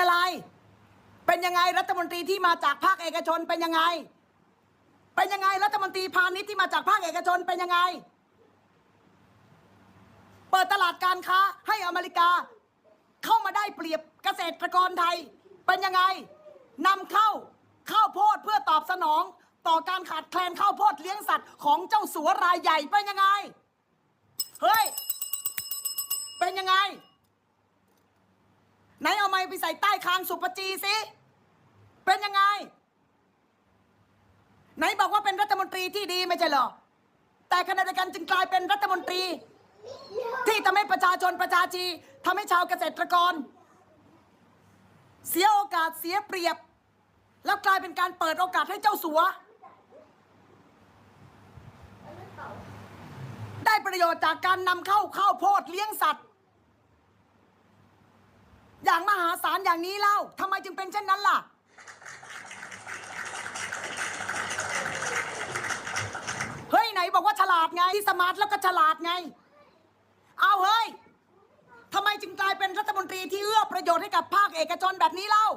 อะไร เป็นยังไงรัฐมนตรีที่มาจากภาคเอกชนเป็นยังไง เป็นยังไงรัฐมนตรีพาณิชย์ที่มาจากภาคเอกชนเป็นยังไง เปิดตลาดการค้าให้อเมริกา เข้ามาได้เปรียบเกษตรกรไทย เป็นยังไงนำเข้าข้าวโพดเพื่อตอบสนองต่อการขาดแคลนข้าวโพดเลี้ยงสัตว์ของเจ้าสัวรายใหญ่เป็นยังไง เฮ้ย เป็นยังไง ไหนเอาไม้ไปใส่ใต้คางสุปจีสิ เป็นยังไง ไหนบอกว่าเป็นรัฐมนตรีที่ดีไม่ใช่เหรอ แต่ขณะเดียวกันจึงกลายเป็นรัฐมนตรี ที่ทำให้ประชาชนประชาชีทำให้ชาวเกษตรกร เสียโอกาสเสียเปรียบ แล้วกลายเป็นการเปิดโอกาสให้เจ้าสัว ได้ประโยชน์จากการนำเข้าข้าวโพดเลี้ยงสัตว์ อย่างมหาศาลอย่างนี้เล่าทำไมจึงเป็นเช่นนั้นล่ะ เฮ้ยไหนบอกว่าฉลาดไงที่สมาร์ทแล้วก็ฉลาดไง เอาเฮ้ยทำไมจึงกลายเป็นรัฐมนตรีที่เอื้อประโยชน์ให้กับภาคเอกชนแบบนี้เล่า